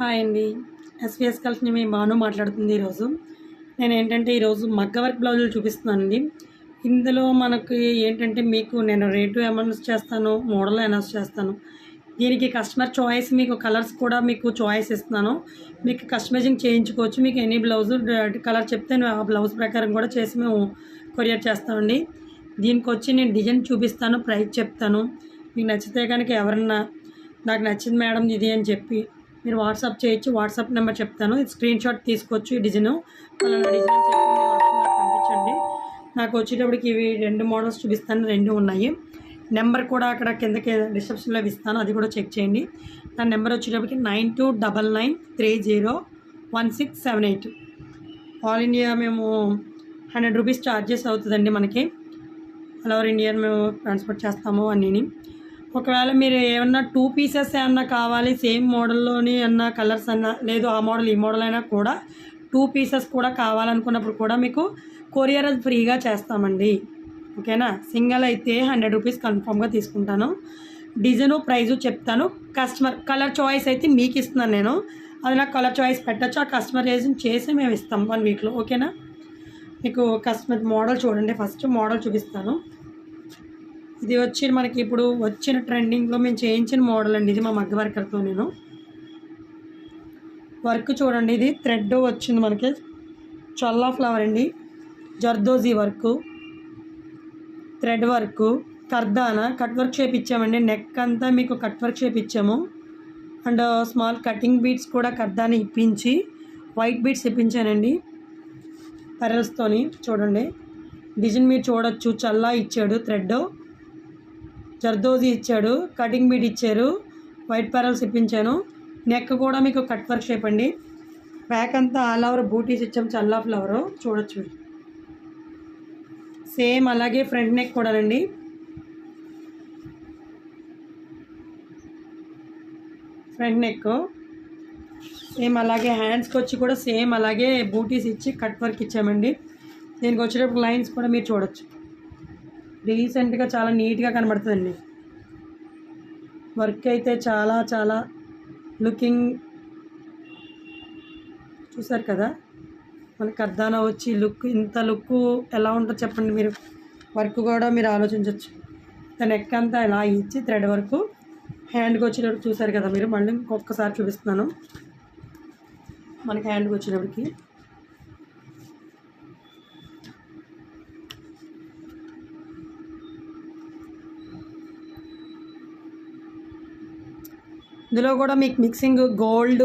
Hi అండి. SVS కలిసి మీ బాను మాట్లాడుతుంది ఈరోజు. నేను ఏంటంటే ఈరోజు మగ్గ వర్క్ బ్లౌజులు చూపిస్తున్నానండి. ఇందులో మనకి ఏంటంటే మీకు నేను రేటు అనౌన్స్ చేస్తాను మోడల్ అనౌన్స్ చేస్తాను. దీనికి కస్టమర్ చాయిస్ మీకు కలర్స్ కూడా మీకు చాయిస్ ఇస్తున్నాను. మీకు కస్టమైజింగ్ చేయించుకోవచ్చు. మీకు ఎనీ బ్లౌజ్ కలర్ చెప్తే ఆ బ్లౌజ్ ప్రకారం కూడా చేసి మేము కొరియర్ చేస్తామండి. దీనికి వచ్చి నేను డిజైన్ చూపిస్తాను ప్రైస్ చెప్తాను. మీకు నచ్చితే కనుక ఎవరన్నా నాకు నచ్చింది మేడం ఇది అని చెప్పి మీరు వాట్సాప్ చేయొచ్చు వాట్సాప్ నెంబర్ చెప్తాను. ఇది స్క్రీన్ షాట్ తీసుకోవచ్చు ఈ డిజైన్. పలానా డిజైన్ నాకు పంపించండి. నాకు వచ్చేటప్పటికి ఇవి రెండు మోడల్స్ చూపిస్తాను రెండు ఉన్నాయి. నెంబర్ కూడా అక్కడ కిందకి డిస్క్రిప్షన్లో ఇస్తాను అది కూడా చెక్ చేయండి. నా నెంబర్ వచ్చేటప్పటికి nine two double nine three zero one six seven eight. All India మేము హండ్రెడ్ రూపీస్ ఛార్జెస్ అవుతుందండి మనకి. ఆల్ ఓవర్ ఇండియా మేము ట్రాన్స్పోర్ట్ చేస్తాము అన్నీని. ఒకవేళ మీరు ఏమన్నా టూ పీసెస్ ఏమన్నా కావాలి సేమ్ మోడల్లోని అన్న కలర్స్ అన్నా లేదు ఆ మోడల్ ఈ మోడల్ అయినా కూడా టూ పీసెస్ కూడా కావాలనుకున్నప్పుడు కూడా మీకు కొరియర్ అది ఫ్రీగా చేస్తామండి. ఓకేనా? సింగిల్ అయితే హండ్రెడ్ రూపీస్ కన్ఫామ్గా తీసుకుంటాను. డిజైను ప్రైజు చెప్తాను. కస్టమర్ కలర్ చాయిస్ అయితే మీకు ఇస్తున్నాను నేను. అది నాకు కలర్ చాయిస్ పెట్టచ్చు. ఆ కస్టమైజేషన్ చేసి మేము ఇస్తాం వన్ వీక్లో ఓకేనా? మీకు కస్టమర్ మోడల్ చూడండి. ఫస్ట్ మోడల్ చూపిస్తాను. ఇది వచ్చి మనకి ఇప్పుడు వచ్చిన ట్రెండింగ్లో మేము చేయించిన మోడల్ అండి. ఇది మా మగ్గ వర్కర్తో నేను. వర్క్ చూడండి ఇది థ్రెడ్ వచ్చింది మనకి. చల్లా ఫ్లవర్ అండి. Zardozi work. Thread work. కర్దానా. Cut work shape ఇచ్చామండి. నెక్ అంతా మీకు కట్ వర్క్ షేప్ ఇచ్చాము. అండ్ స్మాల్ కటింగ్ బీట్స్ కూడా కర్దానా ఇప్పించి వైట్ బీట్స్ ఇప్పించానండి. పెరల్స్తోని చూడండి. డిజైన్ మీరు చూడొచ్చు. చల్లా ఇచ్చాడు థ్రెడ్. జర్దోజీ ఇచ్చాడు కటింగ్ బీడ్ ఇచ్చారు వైట్ పెరల్స్ ఇప్పించాను. నెక్ కూడా మీకు కట్ వర్క్ షేప్ అండి. బ్యాక్ అంతా ఆల్ ఓవర్ బూటీస్ ఇచ్చాం చల్లా ఫ్లవర్ చూడొచ్చు సేమ్ అలాగే ఫ్రంట్ నెక్ కూడానండి. ఫ్రంట్ నెక్ సేమ్ అలాగే హ్యాండ్స్కి వచ్చి కూడా సేమ్ అలాగే బూటీస్ ఇచ్చి కట్ వర్క్ ఇచ్చామండి. దీనికి వచ్చేటప్పుడు లైన్స్ కూడా మీరు చూడొచ్చు. రీసెంట్గా చాలా నీట్గా కనబడుతుందండి. వర్క్ అయితే చాలా చాలా లుకింగ్ చూసారు కదా? మనకి అర్ధాన వచ్చి లుక్ ఇంత లుక్ ఎలా ఉంటుందో చెప్పండి మీరు. వర్క్ కూడా మీరు ఆలోచించవచ్చు దాని నెక్ అంతా ఇలా ఇచ్చి థ్రెడ్ వర్క్ హ్యాండ్కి వచ్చేటప్పుడు చూసారు కదా మీరు? మళ్ళీ ఇంకొకసారి చూపిస్తున్నాను. మనకి హ్యాండ్కి వచ్చేటప్పటికి. ఇందులో కూడా మీకు మిక్సింగ్ గోల్డ్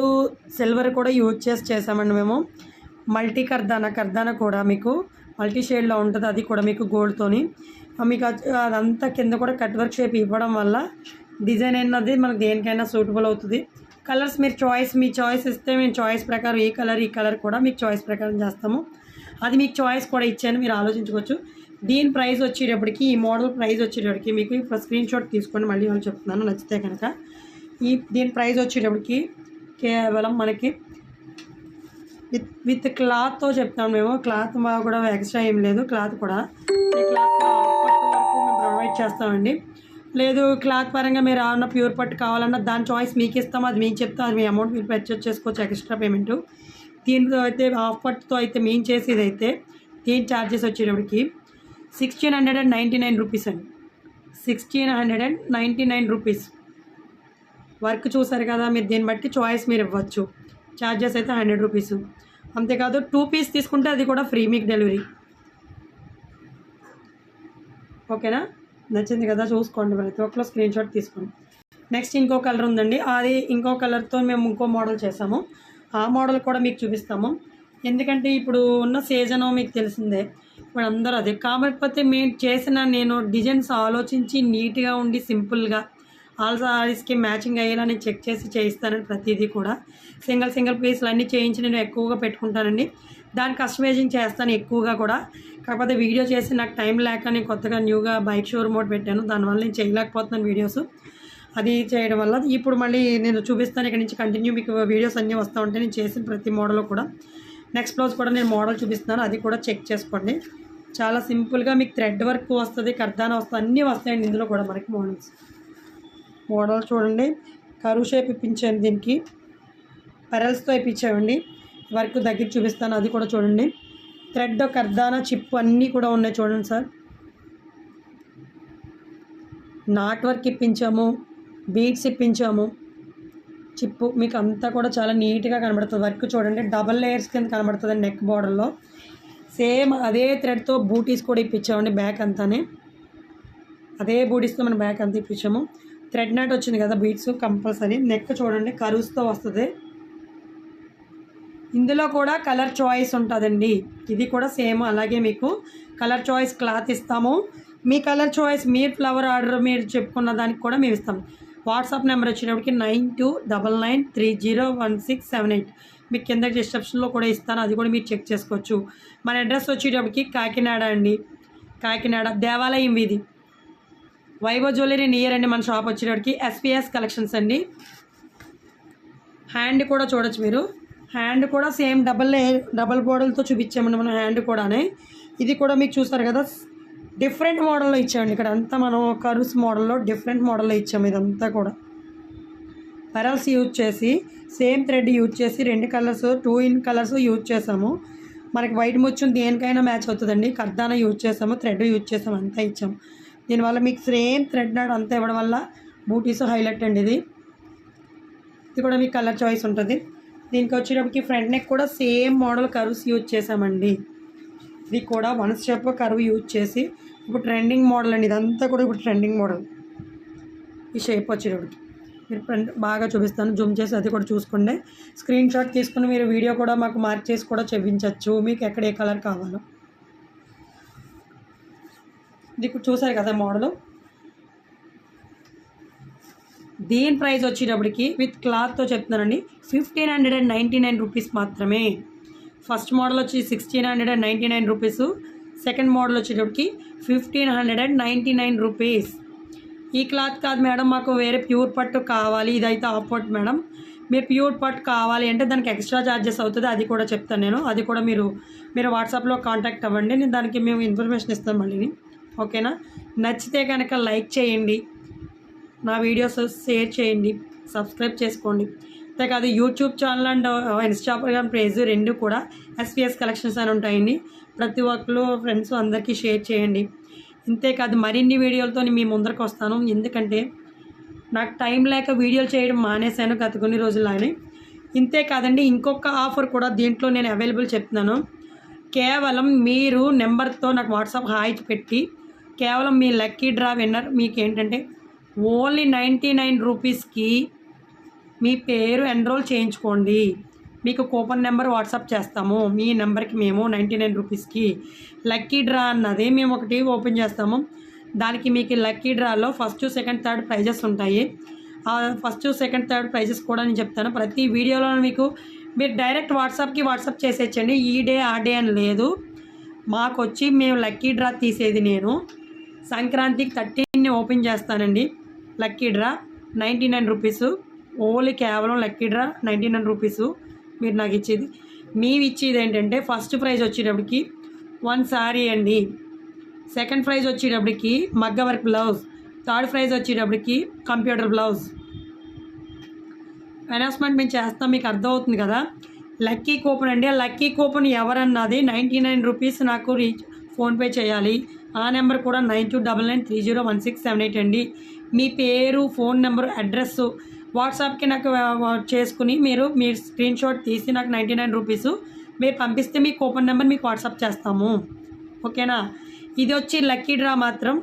సిల్వర్ కూడా యూజ్ చేసి చేసామండి మేము. మల్టీ కర్దానా కర్దానా కూడా మీకు మల్టీ షేడ్లో ఉంటుంది అది కూడా మీకు గోల్డ్తోని మీకు అదంతా కింద కూడా కట్ వర్క్ షేప్ ఇవ్వడం వల్ల డిజైన్ అన్నది మనకు దేనికైనా సూటబుల్ అవుతుంది. కలర్స్ మీరు చాయిస్ మీ చాయిస్ ఇస్తే మేము చాయిస్ ప్రకారం ఈ కలర్ ఈ కలర్ కూడా మీకు చాయిస్ ప్రకారం చేస్తాము. అది మీకు చాయిస్ కూడా ఇచ్చాను మీరు ఆలోచించుకోవచ్చు. దీని ప్రైస్ వచ్చేటప్పటికి ఈ మోడల్ ప్రైస్ వచ్చేటప్పటికి మీకు ఇప్పుడు స్క్రీన్ షాట్ తీసుకోండి మళ్ళీ వాళ్ళు చెప్తున్నాను నచ్చితే కనుక. ఈ దీని ప్రైస్ వచ్చేటప్పటికి కేవలం మనకి విత్ విత్ క్లాత్తో చెప్తాం మేము. క్లాత్ మా కూడా ఎక్స్ట్రా ఏం లేదు. క్లాత్ కూడా క్లాత్ వరకు మేము ప్రొవైడ్ చేస్తామండి. లేదు క్లాత్ పరంగా మీరు ఏమన్నా ప్యూర్ పట్టు కావాలన్నా దాని చాయిస్ మీకు ఇస్తాం. అది మీకు చెప్తాం. అది మీ అమౌంట్ మీరు పర్చేజ్ చేసుకోవచ్చు ఎక్స్ట్రా పేమెంట్ దీనితో అయితే హాఫ్ పట్టుతో అయితే మేము చేసేది అయితే దీని ఛార్జెస్ వచ్చేటప్పటికి sixteen hundred and ninety nine rupees అండి. Sixteen hundred and ninety nine rupees work చూసారు కదా మీరు దీన్ని బట్టి చాయిస్ మీరు ఇవ్వచ్చు. ఛార్జెస్ అయితే హండ్రెడ్ రూపీస్ అంతేకాదు టూ పీస్ తీసుకుంటే అది కూడా ఫ్రీ మీకు డెలివరీ ఓకేనా నచ్చింది కదా చూసుకోండి ప్రతి ఒక్కరు స్క్రీన్ షాట్ తీసుకోండి. నెక్స్ట్ ఇంకో కలర్ ఉందండి. అది ఇంకో కలర్తో మేము ఇంకో మోడల్ చేసాము. ఆ మోడల్ కూడా మీకు చూపిస్తాము. ఎందుకంటే ఇప్పుడు ఉన్న సీజన్ మీకు తెలిసిందే. ఇప్పుడు అందరూ అదే. కాకపోతే మేము చేసిన నేను డిజైన్స్ ఆలోచించి నీట్గా ఉండి సింపుల్గా ఆల్ సారీస్కి మ్యాచింగ్ అయ్యేలా నేను చెక్ చేసి చేయిస్తానండి ప్రతిదీ కూడా. సింగిల్ సింగిల్ పీస్లు అన్నీ చేయించి నేను ఎక్కువగా పెట్టుకుంటానండి. దాని కస్టమైజింగ్ చేస్తాను ఎక్కువగా కూడా. కాకపోతే వీడియో చేసి నాకు టైం లేక నేను కొత్తగా న్యూగా బైక్ షోరూమ్ ఒకటి పెట్టాను. దానివల్ల నేను చేయలేకపోతున్నాను వీడియోస్. అది చేయడం వల్ల ఇప్పుడు మళ్ళీ నేను చూపిస్తాను ఇక్కడ నుంచి కంటిన్యూ మీకు వీడియోస్ అన్నీ వస్తూ ఉంటాయి నేను చేసిన ప్రతి మోడల్ కూడా. నెక్స్ట్ బ్లౌజ్ కూడా నేను మోడల్ చూపిస్తున్నాను. అది కూడా చెక్ చేసుకోండి. చాలా సింపుల్గా మీకు థ్రెడ్ వర్క్ వస్తుంది కర్దానా వస్తుంది అన్నీ వస్తాయండి ఇందులో కూడా మనకి మోడల్స్. మోడల్ చూడండి. కరువు షేప్ ఇప్పించాను దీనికి. పెరల్స్తో ఇప్పించామండి. వర్క్ దగ్గర చూపిస్తాను అది కూడా చూడండి. థ్రెడ్ కర్దానా చిప్ అన్నీ కూడా ఉన్నాయి చూడండి సార్. నాట్ వర్క్ ఇప్పించాము బీడ్స్ ఇప్పించాము. చిప్పు మీకు అంతా కూడా చాలా నీట్గా కనబడుతుంది. వర్క్ చూడండి డబల్ లేయర్స్ కింద కనబడుతుంది నెక్ బార్డర్లో సేమ్ అదే థ్రెడ్తో బూటీస్ కూడా ఇప్పించామండి బ్యాక్ అంతానే. అదే బూటీస్తో మనం బ్యాక్ అంతా ఇప్పించాము. థ్రెడ్ నాట్ వచ్చింది కదా బీట్స్ కంపల్సరీ నెక్ చూడండి కరువుస్తో వస్తుంది. ఇందులో కూడా కలర్ చాయిస్ ఉంటుందండి. ఇది కూడా సేమ్ అలాగే మీకు కలర్ చాయిస్ క్లాత్ ఇస్తాము. మీ కలర్ చాయిస్ మీ ఫ్లవర్ ఆర్డర్ మీరు చెప్పుకున్న దానికి కూడా మేము ఇస్తాం. వాట్సాప్ నెంబర్ వచ్చేటప్పటికి nine two double nine three zero one six seven eight. మీకు కింద డిస్క్రిప్షన్లో కూడా ఇస్తాను అది కూడా మీరు చెక్ చేసుకోవచ్చు. మన అడ్రస్ వచ్చేటప్పటికి కాకినాడ అండి. కాకినాడ దేవాలయం వీధి. వైభవ్ జ్యువెలరీ నియర్ అండి మన షాప్ వచ్చేటప్పటికి ఎస్పీఎస్ కలెక్షన్స్ అండి. హ్యాండ్ కూడా చూడొచ్చు మీరు. హ్యాండ్ కూడా సేమ్ డబల్ డబల్ బోర్డర్తో చూపించామండి మనం హ్యాండ్ కూడానే. ఇది కూడా మీకు చూస్తారు కదా డిఫరెంట్ మోడల్లో ఇచ్చామండి. ఇక్కడ అంతా మనం కరుస్ మోడల్లో డిఫరెంట్ మోడల్లో ఇచ్చాము ఇదంతా కూడా. పెరల్స్ యూజ్ చేసి సేమ్ థ్రెడ్ యూజ్ చేసి రెండు colours two in colours use చేసాము. మనకి వైట్ ముచ్చు దేనికైనా మ్యాచ్ అవుతుందండి. కర్దానా యూజ్ చేసాము థ్రెడ్ యూజ్ చేసాము అంతా ఇచ్చాము. దీనివల్ల మీకు సేమ్ థ్రెడ్ నాడు అంతా ఇవ్వడం వల్ల బూటీస్ హైలైట్ అండి ఇది. ఇది కూడా మీకు కలర్ చాయిస్ ఉంటుంది. దీనికి వచ్చేటప్పటికి ఫ్రంట్ నెక్ కూడా సేమ్ మోడల్ కర్వ్స్ యూజ్ చేసామండి ఇది కూడా వన్ స్టెప్ కర్వ్ యూజ్ చేసి ఇప్పుడు ట్రెండింగ్ మోడల్ అండి. ఇదంతా కూడా ఇప్పుడు ట్రెండింగ్ మోడల్. ఈ షేప్ వచ్చేటప్పటికి. మీరు ఫ్రంట్ బాగా చూపిస్తాను. జూమ్ చేసి అది కూడా చూసుకోండి. స్క్రీన్ షాట్ తీసుకుని మీరు వీడియో కూడా మాకు మార్క్ చేసి కూడా చూపించవచ్చు మీకు ఎక్కడ ఏ కలర్ కావాలో. ఇది చూసారు కదా మోడలు? దీని ప్రైస్ వచ్చేటప్పటికి విత్ క్లాత్తో చెప్తున్నానండి. Fifteen hundred and ninety nine rupees మాత్రమే. ఫస్ట్ మోడల్ వచ్చి sixteen hundred and ninety nine rupees. Second model వచ్చేటప్పటికి fifteen hundred and ninety nine rupees. ఈ క్లాత్ కాదు మేడం మాకు వేరే ప్యూర్ పట్టు కావాలి. ఇదైతే ఆఫ్ పట్టు మేడం. మీరు ప్యూర్ పట్టు కావాలి అంటే దానికి ఎక్స్ట్రా ఛార్జెస్ అవుతుంది అది కూడా చెప్తాను నేను. అది కూడా మీరు మీరు వాట్సాప్లో కాంటాక్ట్ అవ్వండి. నేను దానికి మేము ఇన్ఫర్మేషన్ ఇస్తాం మళ్ళీ ఓకేనా? నచ్చితే కనుక లైక్ చేయండి. నా వీడియోస్ షేర్ చేయండి. సబ్స్క్రైబ్ చేసుకోండి. అంతేకాదు YouTube channel and Instagram page రెండు కూడా ఎస్పీఎస్ కలెక్షన్స్ అని ఉంటాయండి. ప్రతి ఒక్కరు ఫ్రెండ్స్ అందరికీ షేర్ చేయండి. ఇంతేకాదు మరిన్ని వీడియోలతో మీ ముందరకు వస్తాను. ఎందుకంటే నాకు టైం లేక వీడియోలు చేయడం మానేశాను గత కొన్ని రోజుల్లోనే. ఇంతే కాదండి ఇంకొక ఆఫర్ కూడా దీంట్లో నేను అవైలబుల్ చెప్తున్నాను. కేవలం మీరు నెంబర్తో నాకు వాట్సాప్ హాయ్ పెట్టి కేవలం మీ లక్కీ డ్రా విన్నర్ మీకు ఏంటంటే ఓన్లీ నైంటీ నైన్ రూపీస్కి మీ పేరు ఎన్రోల్ చేయించుకోండి. మీకు కూపన్ నెంబర్ వాట్సాప్ చేస్తాము. మీ నెంబర్కి మేము నైంటీ నైన్ రూపీస్కి లక్కీ డ్రా అన్నది మేము ఒకటి ఓపెన్ చేస్తాము. దానికి మీకు లక్కీ డ్రాలో ఫస్ట్ సెకండ్ థర్డ్ ప్రైజెస్ ఉంటాయి. ఆ ఫస్ట్ సెకండ్ థర్డ్ ప్రైజెస్ కూడా నేను చెప్తాను. ప్రతి వీడియోలో మీకు మీరు డైరెక్ట్ వాట్సాప్కి వాట్సాప్ చేసేయండి ఈ డే ఆ డే అని లేదు. మాకు వచ్చి మేము లక్కీ డ్రా తీసేది నేను. సంక్రాంతికి థర్టీన్ని ఓపెన్ చేస్తానండి. Lucky draw ninety nine rupees. Only కేవలం lucky draw ninety nine rupees. మీరు నాకు ఇచ్చేది. మేము ఇచ్చేది ఏంటంటే ఫస్ట్ ప్రైజ్ వచ్చేటప్పటికి వన్ సారీ అండి. సెకండ్ ప్రైజ్ వచ్చేటప్పటికి మగ్గ వర్క్ బ్లౌజ్. థర్డ్ ప్రైజ్ వచ్చేటప్పటికి కంప్యూటర్ బ్లౌజ్. అనౌన్స్మెంట్ మేము చేస్తాం మీకు అర్థమవుతుంది కదా. లక్కీ కూపన్ అండి. ఆ లక్కీ కూపన్ ఎవరన్నది నైంటీ నైన్ రూపీస్ నాకు రీచ్ ఫోన్పే చేయాలి. ఆ నెంబర్ కూడా nine two double nine three zero one six seven eight అండి. మీ పేరు ఫోన్ నెంబర్ అడ్రస్ వాట్సాప్కి నాకు చేసుకుని మీరు మీ స్క్రీన్ షాట్ తీసి నాకు నైంటీ నైన్ రూపీస్ మీరు పంపిస్తే మీ కూపన్ నెంబర్ మీకు వాట్సాప్ చేస్తాము. ఓకేనా? ఇది వచ్చి లక్కీ డ్రా మాత్రం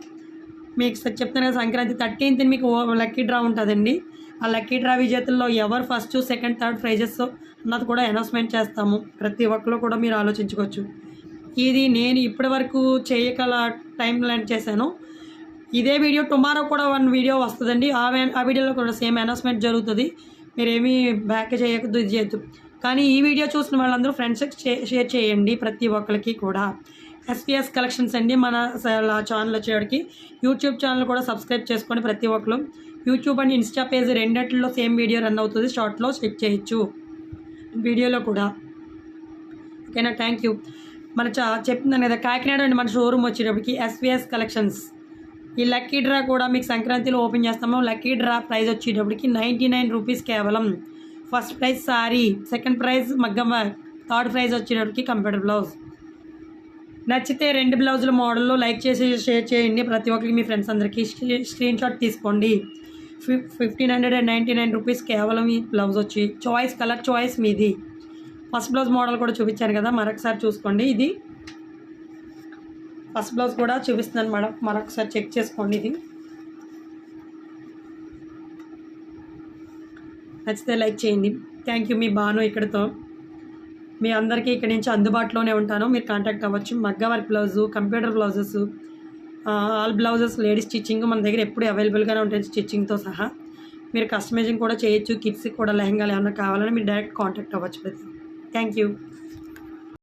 మీకు చెప్తాను కదా సంక్రాంతి థర్టీన్త్ మీకు ఓ- లక్కీ డ్రా ఉంటుందండి. ఆ లక్కీ డ్రా విజేతల్లో ఎవరు ఫస్ట్ సెకండ్ థర్డ్ ప్రైజెస్ అన్నది కూడా అనౌన్స్మెంట్ చేస్తాము. ప్రతి ఒక్కరు కూడా మీరు ఆలోచించుకోవచ్చు. ఇది నేను ఇప్పటి వరకు చేయగల టైం లైన్ చేశాను. ఇదే వీడియో టుమారో కూడా వన్ వీడియో వస్తుందండి. ఆ వే- ఆ వీడియోలో కూడా సేమ్ అనౌన్స్మెంట్ జరుగుతుంది. మీరేమీ బ్యాక్ చేయకూడదు ఇది చేయొద్దు. కానీ ఈ వీడియో చూసిన వాళ్ళందరూ ఫ్రెండ్స్కి షేర్ చేయండి ప్రతి ఒక్కరికి కూడా. ఎస్పీఎస్ కలెక్షన్స్ అండి మన ఛానల్ వచ్చేవాడికి యూట్యూబ్ ఛానల్ కూడా సబ్స్క్రైబ్ చేసుకోండి ప్రతి ఒక్కరు. యూట్యూబ్ అండ్ ఇన్స్టా పేజ్ రెండిట్లో సేమ్ వీడియో రన్ అవుతుంది. షార్ట్లో చెక్ చేయొచ్చు. వీడియోలో కూడా. ఓకేనా? థ్యాంక్ యూ మన చా చెప్తున్నాను కదా కాకినాడ అండి మన షోరూమ్ వచ్చేటప్పటికి ఎస్విఎస్ కలెక్షన్స్ ఈ లక్కీ డ్రా కూడా మీకు సంక్రాంతిలో ఓపెన్ చేస్తాము. లక్కీ డ్రా ప్రైజ్ వచ్చేటప్పటికి నైంటీ నైన్ రూపీస్ కేవలం. First prize sari second prize మగ్గమ్మ third prize వచ్చేటప్పటికి కంప్యూటర్ బ్లౌజ్ నచ్చితే రెండు బ్లౌజుల మోడల్లో లైక్ చేసి షేర్ చేయండి. ప్రతి ఒక్కరికి మీ ఫ్రెండ్స్ అందరికీ స్క్రీన్ షాట్ తీసుకోండి. ఫిఫ్ fifteen hundred and ninety nine rupees కేవలం ఈ బ్లౌజ్ వచ్చి చాయిస్ కలర్ చాయిస్ మీది. ఫస్ట్ బ్లౌజ్ మోడల్ కూడా చూపించాను కదా మరొకసారి చూసుకోండి. ఇది ఫస్ట్ బ్లౌజ్ కూడా చూపిస్తున్నాను మేడం మరొకసారి చెక్ చేసుకోండి ఇది. నచ్చితే లైక్ చేయండి. థ్యాంక్ యూ మీ బాను ఇక్కడితో. మీ అందరికీ ఇక్కడి నుంచి అందుబాటులోనే ఉంటాను. మీరు కాంటాక్ట్ అవ్వచ్చు. మగ్గ work blouse computer blouses all blouses ladies stitching మన దగ్గర ఎప్పుడు అవైలబుల్గానే ఉంటుంది స్టిచ్చింగ్తో సహా. మీరు కస్టమైజింగ్ కూడా చేయొచ్చు. కిడ్స్కి కూడా లెహంగాలు ఏమైనా కావాలని మీరు డైరెక్ట్ కాంటాక్ట్ అవ్వచ్చు ప్రతి Thank you.